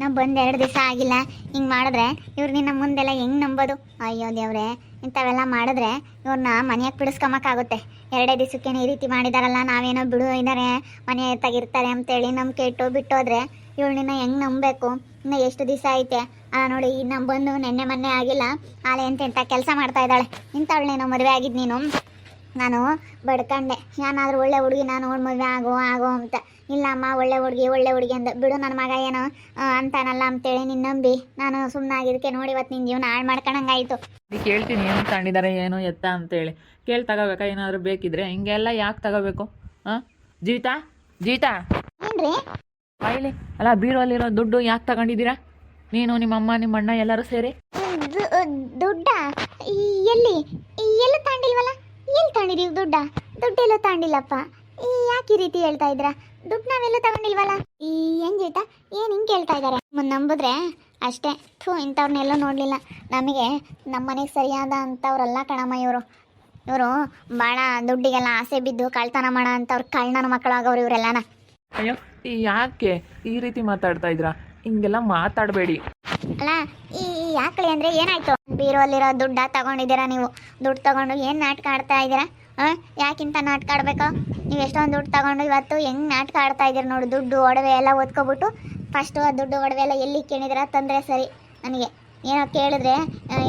ನಾವು ಬಂದು ಎರಡು ದಿವಸ ಆಗಿಲ್ಲ. ಹಿಂಗೆ ಮಾಡಿದ್ರೆ ಇವ್ರು ನಿನ್ನ ಮುಂದೆಲ್ಲ ಹೆಂಗೆ ನಂಬೋದು? ಅಯ್ಯೋ ದೇವ್ರೆ, ಇಂಥವೆಲ್ಲ ಮಾಡಿದ್ರೆ ಇವ್ರನ್ನ ಮನೆಯಾಗೆ ಬಿಡಿಸ್ಕೊಂಬಕ್ಕಾಗುತ್ತೆ ಎರಡೇ ದಿವಸಕ್ಕೇನೆ ಈ ರೀತಿ ಮಾಡಿದಾರಲ್ಲ, ನಾವೇನೋ ಬಿಡು ಇದ್ದಾರೆ ಮನೆ ತೆಗಿರ್ತಾರೆ ಅಂತೇಳಿ ನಮ್ಮ ಕೆಟ್ಟು ಬಿಟ್ಟೋದ್ರೆ ನಿನ್ನ ಹೆಂಗೆ ನಂಬಬೇಕು? ಇನ್ನು ಎಷ್ಟು ದಿವಸ ಐತೆ? ಆ, ನೋಡಿ ನಮ್ಮ ಬಂದು ನೆನ್ನೆ ಮೊನ್ನೆ ಆಗಿಲ್ಲ. ಆಲೆ ಅಂತ ಇಂಥ ಕೆಲಸ ಮಾಡ್ತಾ ಇದ್ದಾಳೆ. ನೀನು ಮದುವೆ ಆಗಿದ್ದು ನೀನು? ನಾನು ಬಡ್ಕಂಡೆ. ಏನಾದರೂ ಒಳ್ಳೆ ಹುಡುಗಿ ನಾನು ನೋಡಿ ಮದುವೆ ಆಗೋ ಆಗೋ ಅಂತ. ಇಲ್ಲ ಅಮ್ಮ ಒಳ್ಳೆ ಹುಡುಗಿ ಒಳ್ಳೆ ಹುಡುಗಿ ಅಂದ. ಬಿಡು ನನ್ನ ಮಗ ಏನೋ? ಅಂತಾನಲ್ಲ ಅಂತೇಳಿ ನಿನ್ನ ನಂಬಿ. ನಾನು ಸುಮ್ಮನೆ ಆಗಿದ್ದಕ್ಕೆ ನೋಡಿ ಇವತ್ತು ನಿನ್ನ ಜೀವನ ಹಾಳು ಮಾಡ್ಕೊಂಡಂಗಾಯ್ತು ಕೇಳ್ತೀನಿ ಏನು ತಗೊಂಡಿದ್ದಾರೆ ಏನು ಎತ್ತ ಅಂತೇಳಿ. ಕೇಳಿ ತಗೋಬೇಕಾ? ಏನಾದರೂ ಬೇಕಿದ್ರೆ. ಹಿಂಗೆಲ್ಲ ಯಾಕೆ ತಗೋಬೇಕು? ಹಾಂ ಜೀತಾ ಜೀತಾ ಏನ್ರಿ? ಬಾಯಿಲಿ. ಅಲ್ಲ ಬೀರೋಲಿರೋ ದುಡ್ಡು ಯಾಕೆ ತಗೊಂಡಿದ್ದೀರಾ? ನೀನು ನಿಮ್ಮ ಅಮ್ಮ ನಿಮ್ಮ ಅಣ್ಣ ಎಲ್ಲರೂ ಸೇರಿ ದುಡ್ಡ? ಎಲ್ಲಿ? ಎಲ್ಲ ತಾಂಡಿಲ್ವಲ್ಲ ಎಲ್ಲಿ ತಾಂಡಿದೀವಿ ದುಡ್ಡ? ದುಡ್ಡೆಲ್ಲ ತಾಂಡಿಲ್ಲಪ್ಪ ಯಾಕೆ ಈ ರೀತಿ ಹೇಳ್ತಾ ಇದ್ರ ದುಡ್ಡು ನಾವೆಲ್ಲ ತಗೊಂಡಿಲ್ವಲ್ಲ? ಈ ಏನ್ ಜೀತ ಏನ್ ಹಿಂಗ್ ಕೇಳ್ತಾ ಇದಾರೆ ನಂಬಿದ್ರೆ ಅಷ್ಟೇ. ಥೂ ಇಂಥವ್ರನ್ನೆಲ್ಲ ನೋಡ್ಲಿಲ್ಲ. ನಮಗೆ ನಮ್ಮ ಮನೆಗೆ ಸರಿಯಾದ ಅಂಥವ್ರಲ್ಲ ಕಣಮ್ಮ ಇವರು. ಇವರು ಭಾಳ ದುಡ್ಡಿಗೆಲ್ಲ ಆಸೆ ಬಿದ್ದು ಕಳ್ತನ ಮಾಡೋ ಅಂಥವ್ರು ಕಳ್ಳನ ಮಕ್ಕಳಾಗವ್ರು ಇವರೆಲ್ಲನ. ಅಯ್ಯೋ ಈ ಯಾಕೆ ಈ ರೀತಿ ಮಾತಾಡ್ತಾ ಇದ್ರ? ಹಿಂಗೆಲ್ಲ ಮಾತಾಡಬೇಡಿ. ಅಲ್ಲ ಈ ಈ ಯಾಕಳಿ ಅಂದ್ರೆ ಏನಾಯ್ತು? ಬೀರೋಲಿರೋ ದುಡ್ಡ ತಗೊಂಡಿದ್ದೀರಾ ನೀವು? ದುಡ್ಡು ತಗೊಂಡು ಏನು ನಾಟಕ ಆಡ್ತಾ ಇದ್ದೀರಾ? ಹಾಂ ಯಾಕಿಂತ ನಾಟಕ ಆಡ್ಬೇಕು? ನೀವು ಎಷ್ಟೊಂದು ದುಡ್ಡು ತಗೊಂಡು ಇವತ್ತು ಹೆಂಗೆ ನಾಟಕ ಆಡ್ತಾ ಇದ್ದೀರಿ ನೋಡಿ, ದುಡ್ಡು, ಒಡವೆ ಎಲ್ಲ ಓದ್ಕೊಬಿಟ್ಟು ಫಸ್ಟು ಆ ದುಡ್ಡು, ಒಡವೆ ಎಲ್ಲ ಎಲ್ಲಿ ಕೇಳಿದ್ರೆ? ತೊಂದರೆ ಸರಿ ನನಗೆ. ಏನೋ ಕೇಳಿದ್ರೆ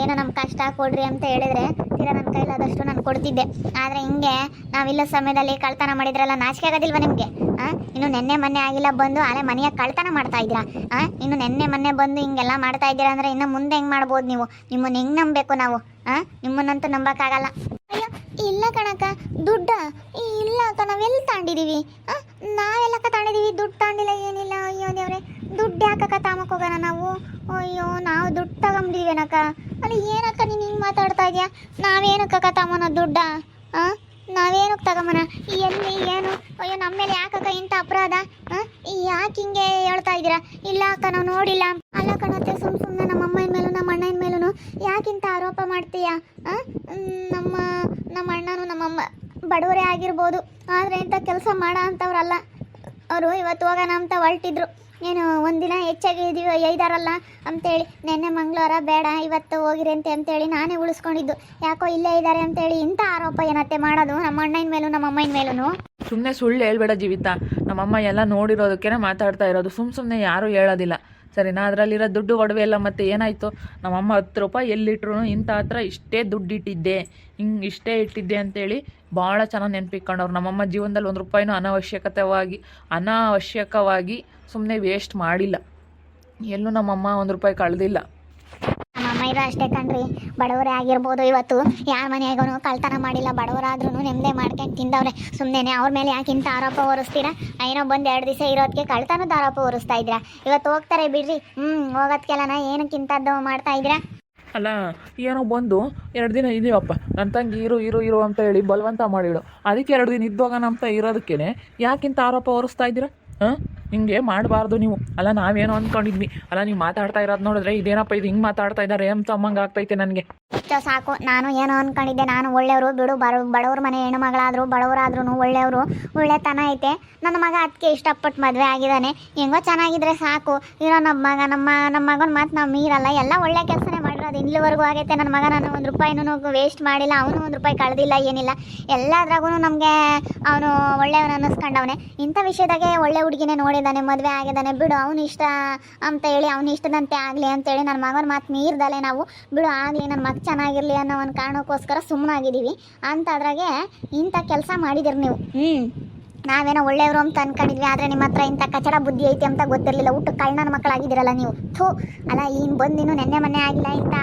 ಏನೋ ನಮ್ಮ ಕಷ್ಟ ಕೊಡ್ರಿ ಅಂತ ಹೇಳಿದ್ರೆ ತೀರಾ ನನ್ನ ಕೈಲಾದಷ್ಟು ನಾನು ಕೊಡ್ತಿದ್ದೆ. ಆದರೆ ಹಿಂಗೆ ನಾವಿಲ್ಲ ಸಮಯದಲ್ಲಿ ಕಳ್ತನ ಮಾಡಿದ್ರಲ್ಲ, ನಾಚಿಕೆ ಆಗೋದಿಲ್ವ ನಿಮಗೆ? ಹಾಂ ಇನ್ನು ನೆನ್ನೆ ಮೊನ್ನೆ ಆಗಿಲ್ಲ ಬಂದು ಆಲೆ ಮನೆಯಾಗ ಕಳ್ತನ ಮಾಡ್ತಾ ಇದ್ದೀರಾ? ಹಾಂ ಇನ್ನು ನೆನ್ನೆ ಮೊನ್ನೆ ಬಂದು ಹಿಂಗೆಲ್ಲ ಮಾಡ್ತಾ ಇದ್ದೀರಾ ಅಂದರೆ ಇನ್ನು ಮುಂದೆ ಹೆಂಗೆ ಮಾಡ್ಬೋದು ನೀವು? ನಿಮ್ಮನ್ನ ಹೆಂಗೆ ನಂಬಬೇಕು ನಾವು? ಹಾಂ ನಿಮ್ಮನ್ನಂತೂ ನಂಬೋಕ್ಕಾಗಲ್ಲ. ಅಯ್ಯೋ ಇಲ್ಲ ಕಣಕ್ಕ, ದುಡ್ಡ ಇಲ್ಲ ಅಕ್ಕ, ನಾವೆಲ್ಲಿ ತಾಂಡಿದೀವಿ? ನಾವೆಲ್ಲ ನಾವೆಲ್ಲಕ್ಕ ತಾಂಡಿದೀವಿ, ದುಡ್ಡು ತಾಂಡಿಲ್ಲ, ಏನಿಲ್ಲ, ಅಯ್ಯೋ ದೇವ್ರೆ. ದುಡ್ಡು ಯಾಕಕ್ಕ ತಾಮಕ್ ಹೋಗೋಣ ನಾವು? ಅಯ್ಯೋ, ನಾವು ದುಡ್ಡು ತಗೊಂಬಿದೀವೇನಕ್ಕ? ಅಲ್ಲಿ, ಏನಕ್ಕ ನೀನು ಹಿಂಗೆ ಮಾತಾಡ್ತಾ ಇದೆಯಾ? ನಾವೇನಕ್ಕ ತಮ್ಮನ ದುಡ್ಡ? ಹಾಂ ನಾವೇನಕ್ಕೆ ತಗೊಂಬನ ಎಲ್ಲಿ, ಏನು? ಅಯ್ಯೋ ನಮ್ಮ ಮೇಲೆ ಯಾಕಕ್ಕ ಇಂಥ ಅಪರಾಧ? ಯಾಕೆ ಹಿಂಗೆ ಹೇಳ್ತಾ ಇದ್ದೀರಾ? ಇಲ್ಲ ಅಕ್ಕ, ನಾವು ನೋಡಿಲ್ಲ. ಅಲ್ಲ ಕಣತ್ತೆ ಸುಮ್ಮ ಸುಮ್ಮನೆ ನಮ್ಮ ಅಮ್ಮನ ಮೇಲೂ ನಮ್ಮ ಅಣ್ಣನ ಮೇಲೂ ಯಾಕಿಂತ ಆರೋಪ ಮಾಡ್ತೀಯಾ ಆ? ಮ್, ನಮ್ಮ ನಮ್ಮ ಅಣ್ಣನು ನಮ್ಮಮ್ಮ ಬಡವರೇ ಆಗಿರ್ಬೋದು. ಆದರೆ ಇಂಥ ಕೆಲಸ ಮಾಡೋ ಅಂಥವ್ರಲ್ಲ ಅವರು ಇವತ್ತು ಹೋಗೋಣ ಅಂತ ಹೊರಟಿದ್ರು. ಏನು, ಒಂದಿನ ಹೆಚ್ಚಾಗಿ ಇದೀವಿ, ಐದಾರಲ್ಲ ಅಂತೇಳಿ. ನೆನ್ನೆ ಮಂಗಳವಾರ, ಬೇಡ, ಇವತ್ತು ಹೋಗಿರಿ ಅಂತ ಅಂತೇಳಿ ನಾನೇ ಉಳಿಸ್ಕೊಂಡಿದ್ದು. ಯಾಕೋ ಇಲ್ಲೇ ಇದ್ದಾರೆ ಅಂತೇಳಿ ಇಂಥ ಆರೋಪ ಏನತ್ತೆ ಮಾಡೋದು? ನಮ್ಮ ಅಣ್ಣನ ಮೇಲೂ, ನಮ್ಮ ಅಮ್ಮನ ಮೇಲೂ ಸುಮ್ಮನೆ ಸುಳ್ಳು ಹೇಳ್ಬೇಡ ಜೀವಿತ. ನಮ್ಮಮ್ಮ ಎಲ್ಲ ನೋಡಿರೋದಕ್ಕೇನೆ ಮಾತಾಡ್ತಾ ಇರೋದು. ಸುಮ್ಮ ಸುಮ್ಮನೆ ಯಾರೂ ಹೇಳೋದಿಲ್ಲ. ಸರಿನಾ? ಅದರಲ್ಲಿರೋ ದುಡ್ಡು ಒಡವೆ ಎಲ್ಲ ಮತ್ತೆ ಏನಾಯಿತು? ನಮ್ಮಮ್ಮ ಹತ್ತು ರೂಪಾಯಿ ಎಲ್ಲಿಟ್ರು? ಇಂಥ ಹತ್ರ ಇಷ್ಟೇ ದುಡ್ಡು ಇಟ್ಟಿದ್ದೆ. ಹಿಂಗೆ ಇಷ್ಟೇ ಇಟ್ಟಿದ್ದೆ ಅಂತೇಳಿ ಭಾಳ ಚೆನ್ನಾಗಿ ನೆನ್ಪಿಟ್ಕೊಂಡವ್ರು. ನಮ್ಮಮ್ಮ ಜೀವನದಲ್ಲಿ ಒಂದು ರೂಪಾಯಿನೂ ಅನಾವಶ್ಯಕತೆವಾಗಿ, ಅನಾವಶ್ಯಕವಾಗಿ ಸುಮ್ಮನೆ ವೇಸ್ಟ್ ಮಾಡಿಲ್ಲ. ಎಲ್ಲೂ ನಮ್ಮಮ್ಮ ಒಂದು ರೂಪಾಯಿ ಕಳೆದಿಲ್ಲ. ಅಮ್ಮ ಅಷ್ಟೇ ಕಣ್ರಿ. ಬಡವರೇ ಆಗಿರ್ಬೋದು ಇವತ್ತು. ಯಾರ ಮನೆಯಾಗೂ ಕಳ್ತನ ಮಾಡಿಲ್ಲ. ಬಡವರಾದ್ರೂ ನೆಮ್ಮದಿ ಮಾಡ್ಕೊಂಡು ತಿಂದವ್ರೆ. ಸುಮ್ಮನೆ ಅವ್ರ ಮೇಲೆ ಯಾಕೆ ಇಂಥ ಆರೋಪ ಹೊರಿಸ್ತೀರಾ? ಏನೋ ಬಂದು ಎರಡು ದಿವಸ ಇರೋದಕ್ಕೆ ಕಳ್ತನದ ಆರೋಪ ಹೊರಿಸ್ತಾ ಇದ್ದೀರಾ? ಇವತ್ತು ಹೋಗ್ತಾರೆ ಬಿಡ್ರಿ. ಹ್ಞೂ ಹೋಗೋದಕ್ಕೆಲ್ಲ ಏನಕ್ಕೆ ಇಂಥದ್ದು ಮಾಡ್ತಾ ಇದ್ದೀರಾ? ಅಲ್ಲ, ಏನೋ ಬಂದು ಎರಡು ದಿನ ಇದೀವಪ್ಪ ನನ್ನ ತಂಗಿ ಇರು ಇರು ಇರು ಅಂತ ಹೇಳಿ ಬಲವಂತ ಮಾಡಿಳು ಅದಕ್ಕೆ ಎರಡು ದಿನ ಇದ್ದೋಗೋಣ ಅಂತ ಇರೋದಕ್ಕೇನೆ ಯಾಕಿಂತ ಆರೋಪ ಹೊರಿಸ್ತಾ ಇದ್ದೀರಾ? ಹಾಂ? ಹಿಂಗೆ ಮಾಡಬಾರ್ದು ನೀವು. ಅಲ್ಲ, ನಾವೇನೋ ಅಂದ್ಕೊಂಡಿದ್ವಿ ಅಲ್ಲ, ನೀವು ಮಾತಾಡ್ತಾ ಇರೋದು ನೋಡಿದ್ರೆ ಇದೇನಪ್ಪ ಇದು ಹಿಂಗೆ ಮಾತಾಡ್ತಾ ಇದ್ದಾರೆ ಅಂತ ಅಮ್ಮಂಗೆ ಆಗ್ತೈತೆ ನನಗೆ. ಸಾಕು. ನಾನು ಏನೋ ಅನ್ಕೊಂಡಿದ್ದೆ. ನಾನು ಒಳ್ಳೆಯವರು, ಬಿಡು, ಬಡ, ಬಡವ್ರ ಮನೆ ಹೆಣ್ಣು ಮಗಳಾದರೂ ಬಡವರಾದ್ರೂ ಒಳ್ಳೆಯವರು. ಒಳ್ಳೆತನ ಐತೆ. ನನ್ನ ಮಗ ಅದಕ್ಕೆ ಇಷ್ಟಪಟ್ಟು ಮದುವೆ ಆಗಿದ್ದಾನೆ. ಹೆಂಗೋ ಚೆನ್ನಾಗಿದ್ರೆ ಸಾಕು. ಇರೋ ನಮ್ಮ ಮಗ, ನಮ್ಮ ನಮ್ಮ ಮಗನ ಮಾತು ನಾವು ಮೀರಲ್ಲ. ಎಲ್ಲ ಒಳ್ಳೆ ಕೆಲಸನೇ ಮಾಡಿರೋದು ಇಲ್ಲಿವರೆಗೂ ಆಗೈತೆ. ನನ್ನ ಮಗ ನಾನು ಒಂದು ರೂಪಾಯಿನೂ ವೇಸ್ಟ್ ಮಾಡಿಲ್ಲ. ಅವನು ಒಂದು ರೂಪಾಯಿ ಕಳೆದಿಲ್ಲ, ಏನಿಲ್ಲ. ಎಲ್ಲದ್ರಾಗೂ ನಮಗೆ ಅವನು ಒಳ್ಳೆಯವನು ಅನ್ನಿಸ್ಕೊಂಡವನೇ. ಇಂಥ ವಿಷಯದಾಗೆ ಒಳ್ಳೆ ಹುಡುಗಿನೇ ನೋಡಿದ್ದಾನೆ, ಮದುವೆ ಆಗಿದ್ದಾನೆ. ಬಿಡು, ಅವನು ಇಷ್ಟ ಅಂತ ಹೇಳಿ, ಅವನು ಇಷ್ಟದಂತೆ ಆಗಲಿ ಅಂತೇಳಿ ನನ್ನ ಮಗನ ಮಾತು ಮೀರ್ದಲೆ ನಾವು, ಬಿಡು, ಆಗಲಿ ನನ್ನ ಮಗ ಚೆನ್ನಾಗಿರಲಿ ಅನ್ನೋ ಒಂದು ಕಾರಣಕ್ಕೋಸ್ಕರ ಸುಮ್ಮನಾಗಿದ್ದೀವಿ ಅಂತ ಅದ್ರಾಗೆ ಇಂಥ ಕೆಲಸ ಮಾಡಿದಿರಿ ನೀವು. ಹ್ಞೂ ನಾವೇನೋ ಒಳ್ಳೆಯವರು ಅಂತ ಅನ್ಕೊಂಡಿದ್ವಿ, ಆದರೆ ನಿಮ್ಮ ಹತ್ರ ಇಂಥ ಕಚಡ ಬುದ್ಧಿ ಐತೆ ಅಂತ ಗೊತ್ತಿರಲಿಲ್ಲ. ಊಟ ಕಳ್ಳನ ಮಕ್ಕಳಾಗಿದ್ದೀರಲ್ಲ ನೀವು. ಥೂ, ಅಲ್ಲ ಇನ್ನು ಬಂದಿನ್ನು ನೆನ್ನೆ ಮೊನ್ನೆ ಆಗಿಲ್ಲ, ಇಂಥ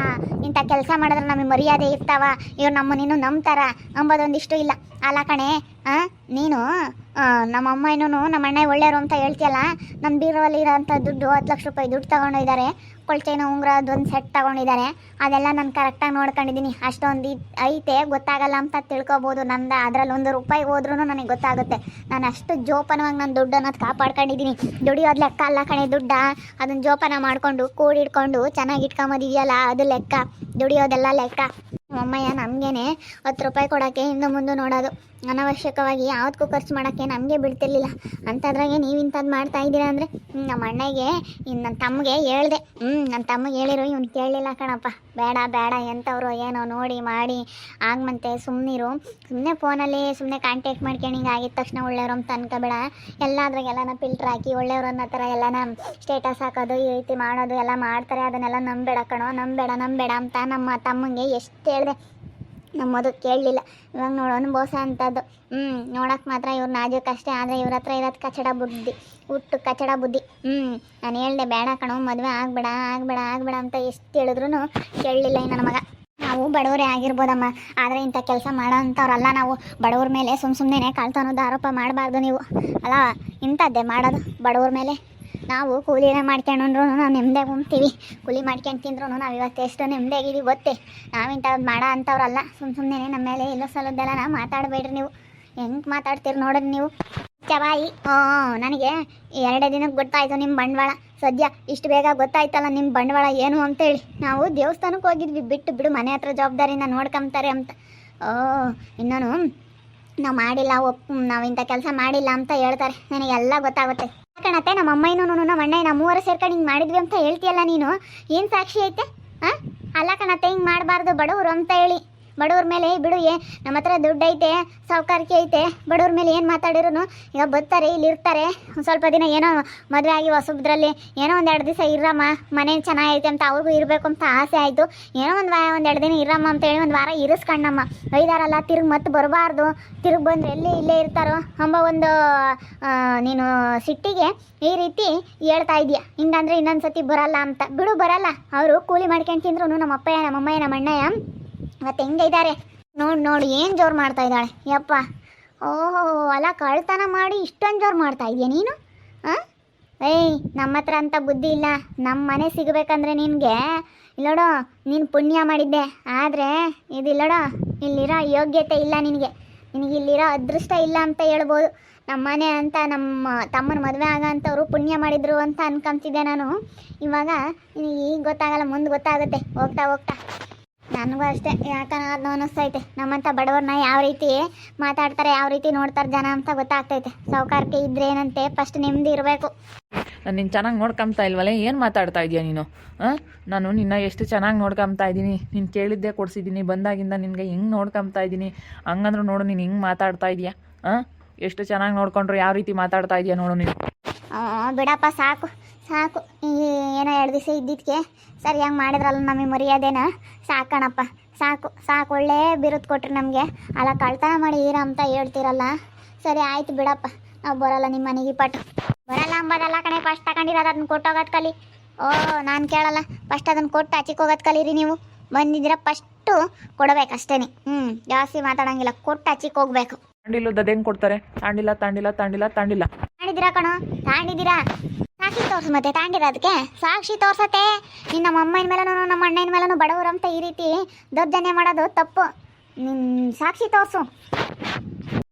ಇಂಥ ಕೆಲಸ ಮಾಡಿದ್ರೆ ನಮಗೆ ಮರ್ಯಾದೆ ಇರ್ತಾವ. ಇವ್ರು ನಮ್ಮನ್ನಿನ್ನು ನಂಬ್ತಾರ. ಅಂಬೋದೊಂದಿಷ್ಟು ಇಲ್ಲ. ಅಲ್ಲ ಕಣೆ ಹಾಂ ನೀನು ನಮ್ಮ ಅಮ್ಮ ಇನ್ನೂ ನಮ್ಮ ಅಣ್ಣ ಒಳ್ಳೆಯವರು ಅಂತ ಹೇಳ್ತೀಯಲ್ಲ ನಮ್ಮ ಬೀರೋಲ್ಲಿ ಇರೋಂಥ ದುಡ್ಡು ಹತ್ತು ಲಕ್ಷ ರೂಪಾಯಿ ದುಡ್ಡು ತಗೊಂಡು ಇದ್ದಾರೆ ಕೊಳ್ಚೈನ ಉಂಗುರ ಅದೊಂದು ಸೆಟ್ ತಗೊಂಡಿದ್ದಾರೆ ಅದೆಲ್ಲ ನಾನು ಕರೆಕ್ಟಾಗಿ ನೋಡ್ಕೊಂಡಿದ್ದೀನಿ ಅಷ್ಟೊಂದು ಐತೆ, ಗೊತ್ತಾಗಲ್ಲ ಅಂತ ತಿಳ್ಕೊಬೋದು. ನಂದು ಅದರಲ್ಲಿ ಒಂದು ರೂಪಾಯಿ ಹೋದ್ರೂ ನನಗೆ ಗೊತ್ತಾಗುತ್ತೆ. ನಾನು ಅಷ್ಟು ಜೋಪಾನವಾಗಿ ನಾನು ದುಡ್ಡು ಅನ್ನೋದು ಕಾಪಾಡ್ಕೊಂಡಿದ್ದೀನಿ ದುಡಿಯೋದು ಲೆಕ್ಕ ಅಲ್ಲ ಕಣೆ ದುಡ್ಡ. ಅದನ್ನು ಜೋಪಾನ ಮಾಡಿಕೊಂಡು ಕೂಡಿಡ್ಕೊಂಡು ಚೆನ್ನಾಗಿ ಇಟ್ಕೊಂಬೋದಿದೆಯಲ್ಲ, ಅದು ಲೆಕ್ಕ. ದುಡಿಯೋದೆಲ್ಲ ಲೆಕ್ಕ. ನಮ್ಮಮ್ಮಯ್ಯ ನಮಗೇನೆ ಹತ್ತು ರೂಪಾಯಿ ಕೊಡೋಕ್ಕೆ ಹಿಂದೆ ಮುಂದೆ ನೋಡೋದು. ಅನವಶ್ಯಕವಾಗಿ ಯಾವುದಕ್ಕೂ ಖರ್ಚು ಮಾಡೋಕ್ಕೆ ನಮಗೆ ಬಿಡ್ತಿರ್ಲಿಲ್ಲ ಅಂಥದ್ರಾಗೆ ನೀವು ಇಂಥದ್ದು ಮಾಡ್ತಾ ಇದ್ದೀರಾ ಅಂದರೆ ನಮ್ಮ ಅಣ್ಣಗೆ ಇನ್ನು ನನ್ನ ತಮ್ಮಗೆ ಹೇಳ್ದೆ. ಹ್ಞೂ ನನ್ನ ತಮ್ಮಗೆ ಹೇಳಿರು, ಇವ್ನು ಕೇಳಲಿಲ್ಲ ಕಣಪ್ಪ. ಬೇಡ ಬೇಡ ಎಂಥವ್ರು ಏನೋ ನೋಡಿ, ಮಾಡಿ, ಆಗಮಂತೆ ಸುಮ್ಮನಿರು ಸುಮ್ಮನೆ ಫೋನಲ್ಲಿ ಸುಮ್ಮನೆ ಕಾಂಟ್ಯಾಕ್ಟ್ ಮಾಡ್ಕೊಂಡು ಹಿಂಗೆ ಆಗಿದ ತಕ್ಷಣ ಒಳ್ಳೆಯವ್ರು ಅಂತ ಅನ್ಕೋಬೇಡ. ಎಲ್ಲಾದ್ರಾಗೆಲ್ಲನ ಫಿಲ್ಟ್ರ್ ಹಾಕಿ, ಒಳ್ಳೆಯವ್ರು ಅನ್ನೋ ಥರ ಎಲ್ಲನ ಸ್ಟೇಟಸ್ ಹಾಕೋದು, ಈ ರೀತಿ ಮಾಡೋದು, ಎಲ್ಲ ಮಾಡ್ತಾರೆ, ಅದನ್ನೆಲ್ಲ ನಂಬೇಡ ಕಣೋ. ನಂಬೇಡ ನಂಬೇಡ ಅಂತ ನಮ್ಮ ತಮ್ಮಂಗೆ ಎಷ್ಟು ಹೇಳಿದೆ ನಮ್ಮದು ಕೇಳಲಿಲ್ಲ. ಇವಾಗ ನೋಡು, ಅನುಭವಿಸ ಅಂಥದ್ದು ಹ್ಞೂ ನೋಡೋಕೆ ಮಾತ್ರ ಇವ್ರು ನಾಜೂಕ್ ಅಷ್ಟೇ, ಆದರೆ ಇವ್ರ ಹತ್ರ ಇರೋದು ಕಚಡ ಬುದ್ಧಿ, ಹುಟ್ಟು ಕಚಡ ಬುದ್ಧಿ. ಹ್ಞೂ ನಾನು ಹೇಳ್ದೆ, ಬೇಡ ಕಣೋ, ಮದುವೆ ಆಗಬೇಡ ಆಗಬೇಡ ಆಗಬೇಡ ಅಂತ ಎಷ್ಟು ಹೇಳಿದ್ರು ಕೇಳಲಿಲ್ಲ ನನ್ನ ಮಗ ನಾವು ಬಡವರೇ ಆಗಿರ್ಬೋದಮ್ಮ, ಆದರೆ ಇಂಥ ಕೆಲಸ ಮಾಡೋ ಅಂಥವ್ರಲ್ಲ ನಾವು. ಬಡವ್ರ ಮೇಲೆ ಸುಮ್ಮ ಸುಮ್ಮನೆ ಕಳ್ತನದ ಆರೋಪ ಮಾಡಬಾರ್ದು ನೀವು. ಅಲ್ಲ, ಇಂಥದ್ದೇ ಮಾಡೋದು, ಬಡವ್ರ ಮೇಲೆ. ನಾವು ಕೂಲಿನ ಮಾಡ್ಕೊಂಡ್ರು ನಾವು ನೆಮ್ಮದಿಯಾಗಿ ಉಣ್ತೀವಿ. ಕೂಲಿ ಮಾಡ್ಕೊಂಡು ತಿಂದ್ರು ನಾವು ಇವತ್ತು ಎಷ್ಟು ನೆಮ್ಮದಿಯಾಗಿದ್ದೀವಿ ಗೊತ್ತೇ. ನಾವು ಇಂಥದ್ದು ಮಾಡೋ ಅಂಥವ್ರಲ್ಲ ಸುಮ್ಮ ಸುಮ್ಮನೆ ನಮ್ಮ ಮೇಲೆ ಎಲ್ಲೋ ಸಲದ್ದೆಲ್ಲ ನಾವು ಮಾತಾಡಬೇಡ್ರಿ ನೀವು. ಹೆಂಗೆ ಮಾತಾಡ್ತೀರಿ ನೋಡೋದು ನೀವು. ಚವಾಯಿ ಹ್ಞೂ ನನಗೆ ಎರಡೇ ದಿನಕ್ಕೆ ಗೊತ್ತಾಯ್ತು ನಿಮ್ಮ ಬಂಡವಾಳ. ಸದ್ಯ ಇಷ್ಟು ಬೇಗ ಗೊತ್ತಾಯ್ತಲ್ಲ ನಿಮ್ಮ ಬಂಡವಾಳ ಏನು ಅಂತೇಳಿ. ನಾವು ದೇವಸ್ಥಾನಕ್ಕೆ ಹೋಗಿದ್ವಿ. ಬಿಟ್ಟು ಬಿಡು, ಮನೆ ಹತ್ರ ಜವಾಬ್ದಾರಿನ ನೋಡ್ಕೊಂತಾರೆ ಅಂತ. ಓ ಇನ್ನೂ ನಾವು ಮಾಡಿಲ್ಲ, ಒಪ್, ನಾವು ಇಂಥ ಕೆಲಸ ಮಾಡಿಲ್ಲ ಅಂತ ಹೇಳ್ತಾರೆ. ನನಗೆಲ್ಲ ಗೊತ್ತಾಗುತ್ತೆ. ಯಾಕಣತ್ತೆ ನಮ್ಮ ಅಮ್ಮಯ್ಯನೂ ನಮ್ಮ ಅಣ್ಣ ನಮ್ಮ ಮೂವರು ಸೇರ್ಕೊಂಡು ಹಿಂಗೆ ಮಾಡಿದ್ವಿ ಅಂತ ಹೇಳ್ತೀಯಲ್ಲ ನೀನು? ಏನು ಸಾಕ್ಷಿ ಐತೆ? ಹಾಂ ಅಲ್ಲ ಕಣತ್ತೆ, ಹಿಂಗೆ ಮಾಡಬಾರ್ದು, ಬಡವರು ಅಂತ ಹೇಳಿ. ಬಡವ್ರ ಮೇಲೆ, ಬಿಡು ಏ, ನಮ್ಮ ಹತ್ರ ದುಡ್ಡು ಐತೆ ಸಾವುಕಾರಿಕೆ ಐತೆ. ಬಡವ್ರ ಮೇಲೆ ಏನು ಮಾತಾಡಿರೋನು? ಈಗ ಬರ್ತಾರೆ ಇಲ್ಲಿ ಇರ್ತಾರೆ. ಒಂದು ಸ್ವಲ್ಪ ದಿನ ಏನೋ ಮದುವೆ ಆಗಿ ಹೊಸಬ್ರಲ್ಲಿ ಏನೋ ಒಂದು ಎರಡು ದಿವಸ ಇರಮ್ಮ ಮನೆ ಚೆನ್ನಾಗೈತೆ ಅಂತ ಅವ್ರಿಗೂ ಇರಬೇಕು ಅಂತ ಆಸೆ ಆಯಿತು. ಏನೋ ಒಂದು ವಾರ ಒಂದು ಎರಡು ದಿನ ಇರಮ್ಮ ಅಂತೇಳಿ ಒಂದು ವಾರ ಇರಿಸ್ಕಣ್ಣಮ್ಮ. ಒಯ್ದಾರಲ್ಲ ತಿರುಗಿ ಮತ್ತೆ ಬರಬಾರ್ದು. ತಿರುಗಿ ಬಂದ್ರೆ ಎಲ್ಲಿ ಇಲ್ಲೇ ಇರ್ತಾರೋ? ಅಂಬ ಒಂದು ನೀನು ಸಿಟ್ಟಿಗೆ ಈ ರೀತಿ ಹೇಳ್ತಾ ಇದೀಯ? ಹಿಂಗಂದ್ರೆ ಇನ್ನೊಂದು ಸತಿ ಬರಲ್ಲ ಅಂತ. ಬಿಡು, ಬರಲ್ಲ. ಅವರು ಕೂಲಿ ಮಾಡ್ಕೊಂಡು ತಿಂದ್ರು ನಮ್ಮ ಅಪ್ಪಯ್ಯ ನಮ್ಮ ಅಮ್ಮಯ್ಯ ನಮ್ಮ ಅಣ್ಣಯ್ಯ ಮತ್ತೆ ಹೆಂಗಿದ್ದಾರೆ ನೋಡು ನೋಡು, ಏನು ಜೋರು ಮಾಡ್ತಾ ಇದ್ದಾಳೆ? ಯಪ್ಪ. ಓಹೋ, ಅಲ್ಲ, ಕಳ್ತನ ಮಾಡಿ ಇಷ್ಟೊಂದು ಜೋರು ಮಾಡ್ತಾ ಇದೀಯ ನೀನು? ಹಾಂ? ಏಯ್ ನಮ್ಮ ಹತ್ರ ಅಂತ ಬುದ್ಧಿ ಇಲ್ಲ. ನಮ್ಮ ಮನೆ ಸಿಗಬೇಕಂದ್ರೆ ನಿನಗೆ. ಇಲ್ಲೋಡೋ, ನೀನು ಪುಣ್ಯ ಮಾಡಿದ್ದೆ. ಆದರೆ, ಇದಿಲ್ಲೋಡು, ಇಲ್ಲಿರೋ ಯೋಗ್ಯತೆ ಇಲ್ಲ ನಿನಗೆ. ನಿನಗೆ ಇಲ್ಲಿರೋ ಅದೃಷ್ಟ ಇಲ್ಲ ಅಂತ ಹೇಳ್ಬೋದು. ನಮ್ಮ ಮನೆ ಅಂತ ನಮ್ಮ ತಮ್ಮನ ಮದುವೆ ಆಗೋಂಥವ್ರು ಪುಣ್ಯ ಮಾಡಿದ್ರು ಅಂತ ಅನ್ಕೊಂತಿದ್ದೆ ನಾನು. ಇವಾಗ, ನಿನಗೆ ಈಗ ಗೊತ್ತಾಗಲ್ಲ, ಮುಂದೆ ಗೊತ್ತಾಗುತ್ತೆ. ಹೋಗ್ತಾ ಹೋಗ್ತಾ. ನನಗೂ ಅಷ್ಟೇ ಯಾಕಂದ್ರೆ ಅದು ಅನ್ನಿಸ್ತೈತೆ ನಮ್ಮಂಥ ಬಡವ್ರನ್ನ ಯಾವ ರೀತಿ ಮಾತಾಡ್ತಾರೆ ಯಾವ ರೀತಿ ನೋಡ್ತಾರೆ ಜನ ಅಂತ ಗೊತ್ತಾಗ್ತೈತೆ. ಸೌಕಾರಕ್ಕೆ ಇದ್ರೆ ಏನಂತೆ? ಫಸ್ಟ್ ನೆಮ್ಮದಿ ಇರಬೇಕು. ನಾನು ನಿನ್ನ ಚೆನ್ನಾಗಿ ನೋಡ್ಕೊಂಬ್ತಾ ಇಲ್ವಲ್ಲ ಏನು ಮಾತಾಡ್ತಾ ಇದೆಯಾ ನೀನು? ಹಾಂ ನಾನು ನಿನ್ನ ಎಷ್ಟು ಚೆನ್ನಾಗಿ ನೋಡ್ಕೊಂಬ್ತಾ ಇದ್ದೀನಿ. ನೀನು ಕೇಳಿದ್ದೆ ಕೊಡಿಸಿದ್ದೀನಿ. ಬಂದಾಗಿಂದ ನಿನಗೆ ಹೆಂಗೆ ನೋಡ್ಕೊಂಬ್ತಾ ಇದ್ದೀನಿ? ಹಂಗಂದ್ರು ನೋಡು ನೀನು ಹಿಂಗೆ ಮಾತಾಡ್ತಾ ಇದೆಯಾ? ಹಾಂ ಎಷ್ಟು ಚೆನ್ನಾಗಿ ನೋಡ್ಕೊಂಡ್ರು ಯಾವ ರೀತಿ ಮಾತಾಡ್ತಾ ಇದೆಯಾ ನೋಡು ನೀನು? ಬಿಡಪ್ಪ ಸಾಕು. ಸಾಕು. ಈ ಏನೋ ಎರಡು ದಿವಸ ಇದ್ದಿದ್ದಕ್ಕೆ ಸರಿಯಾಗಿ ಮಾಡಿದ್ರಲ್ಲ ನಮಗೆ ಮರ್ಯಾದೆನ? ಸಾಕಣಪ್ಪ. ಸಾಕು ಸಾಕು. ಒಳ್ಳೆ ಬಿರುದು ಕೊಟ್ರಿ ನಮಗೆ. ಅಲ್ಲ ಕಳ್ತನ ಮಾಡಿದ್ದೀರಾ ಅಂತ ಹೇಳ್ತೀರಲ್ಲ? ಸರಿ ಆಯ್ತು ಬಿಡಪ್ಪ. ನಾವು ಬರಲ್ಲ ನಿಮ್ಮ ಮನೆಗೆ ಪಟ್ಟು ಬರಲ್ಲ ಅಂಬೋದಲ್ಲ ಕಣೆ ಫಸ್ಟ್ ತಗೊಂಡಿರೋದು ಅದನ್ನ ಕೊಟ್ಟೋಗೋದು ಕಲಿ. ಓ ನಾನು ಕೇಳಲ್ಲ. ಫಸ್ಟ್ ಅದನ್ನು ಕೊಟ್ಟು ಹಚ್ಚಿಕ್ ಹೋಗೋದು ಕಲೀರಿ ನೀವು. ಬಂದಿದ್ದೀರ ಫಸ್ಟು ಕೊಡಬೇಕಷ್ಟೇ ಹ್ಞೂ ಜಾಸ್ತಿ ಮಾತಾಡಂಗಿಲ್ಲ. ಕೊಟ್ಟು ಹಚ್ಚಿಕ್ ಹೋಗ್ಬೇಕು. ತಾಂಡಿಲ್ಲದ ಹೆಂಗೆ ಕೊಡ್ತಾರೆ? ತಾಂಡಿಲ್ಲ ತಾಂಡಿಲ್ಲ ತಾಂಡಿಲ್ಲ ತಾಂಡಿಲ್ಲ. ತಾಂಡಿದ್ದೀರಾ ಕಣೋ? ತಾಂಡಿದ್ದೀರಾ? ಸಾಕ್ಷಿ ತೋರ್ಸು ಮತ್ತೆ ತಾಂಡಿರೋದಕ್ಕೆ ಸಾಕ್ಷಿ ತೋರ್ಸತ್ತೆ. ನಿನ್ನ ನಮ್ಮ ಅಮ್ಮನ ಮೇಲೂ ನಮ್ಮ ಅಣ್ಣನ ಮೇಲೂ ಬಡವರು ಅಂತ ಈ ರೀತಿ ದೌರ್ಜನ್ಯ ಮಾಡೋದು ತಪ್ಪು. ನಿನ್ ಸಾಕ್ಷಿ ತೋರ್ಸು.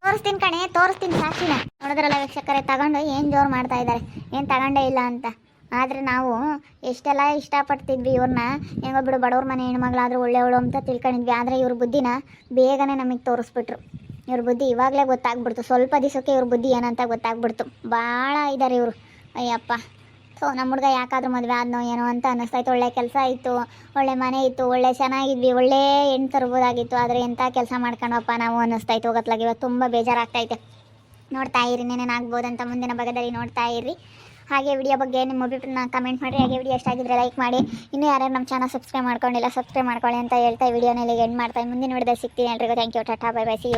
ತೋರಿಸ್ತೀನಿ ಕಣೆ, ತೋರಿಸ್ತೀನಿ ಸಾಕ್ಷಿನ. ನೋಡಿದ್ರಲ್ಲ ವೀಕ್ಷಕರೇ, ತಗೊಂಡು ಏನು ಜೋರು ಮಾಡ್ತಾ ಇದ್ದಾರೆ. ಏನು ತಗೊಂಡೇ ಇಲ್ಲ ಅಂತ. ಆದರೆ ನಾವು ಎಷ್ಟೆಲ್ಲ ಇಷ್ಟಪಡ್ತಿದ್ವಿ ಇವ್ರನ್ನ ಹೆಂಗೋ ಬಿಡು, ಬಡವ್ರ ಮನೆ ಹೆಣ್ಮಗಳಾದ್ರೂ ಒಳ್ಳೆಯವಳು ಅಂತ ತಿಳ್ಕೊಂಡಿದ್ವಿ. ಆದರೆ ಇವ್ರ ಬುದ್ಧಿನ ಬೇಗನೆ ನಮಗೆ ತೋರಿಸ್ಬಿಟ್ರು. ಇವ್ರ ಬುದ್ಧಿ ಇವಾಗಲೇ ಗೊತ್ತಾಗ್ಬಿಡ್ತು. ಸ್ವಲ್ಪ ದಿವಸಕ್ಕೆ ಇವ್ರ ಬುದ್ಧಿ ಏನಂತ ಗೊತ್ತಾಗ್ಬಿಡ್ತು. ಭಾಳ ಇದ್ದಾರೆ ಇವರು. ಅಯ್ಯಪ್ಪ. ಸೊ ನಮ್ಮ ಹುಡುಗ ಯಾಕಾದ್ರೂ ಮದುವೆ ಆದನೋ ಏನೋ ಅಂತ ಅನ್ನಿಸ್ತಾಯಿತ್ತು ಒಳ್ಳೆ ಕೆಲಸ ಇತ್ತು ಒಳ್ಳೆ ಮನೆ ಇತ್ತು, ಒಳ್ಳೆ ಚೆನ್ನಾಗಿದ್ವಿ, ಒಳ್ಳೆ ಹೆಣ್ಣು ತರ್ಬೋದಾಗಿತ್ತು. ಆದರೆ ಎಂಥ ಕೆಲಸ ಮಾಡ್ಕೊಂಡಪ್ಪ ನಾವು ಅನ್ನಿಸ್ತಾಯಿತ್ತು ಹೋಗತ್ಲಾಗ. ಇವತ್ತು ತುಂಬ ಬೇಜಾರಾಗ್ತೈತೆ. ನೋಡ್ತಾ ಇರಿ ಅಂತ ಮುಂದಿನ ಭಾಗದಲ್ಲಿ ನೋಡ್ತಾ ಇರಿ. ಹಾಗೆ ವಿಡಿಯೋ ಬಗ್ಗೆ ನಿಮ್ಮ ಅಭಿಪ್ರಾಯನ ಕಮೆಂಟ್ ಮಾಡಿ ಹಾಗೆ ವಿಡಿಯೋ ಎಷ್ಟಾಗಿದ್ರೆ ಲೈಕ್ ಮಾಡಿ. ಇನ್ನೂ ಯಾರ್ಯಾರು ನಮ್ಮ ಚಾನಲ್ ಸಬ್ಸ್ಕ್ರೈಬ್ ಮಾಡ್ಕೊಂಡಿಲ್ಲ ಸಬ್ಸ್ಕ್ರೈಬ್ ಮಾಡ್ಕೊಳ್ಳಿ ಅಂತ ಹೇಳ್ತಾ ವಿಡಿಯೋನಲ್ಲಿ ಎಂಡ್ ಮಾಡ್ತಾ. ಮುಂದಿನ ವಿಡಿಯೋದಲ್ಲಿ ಸಿಗ್ತೀನಿ ಎಲ್ರಿಗೂ. Thank you tata bye bye see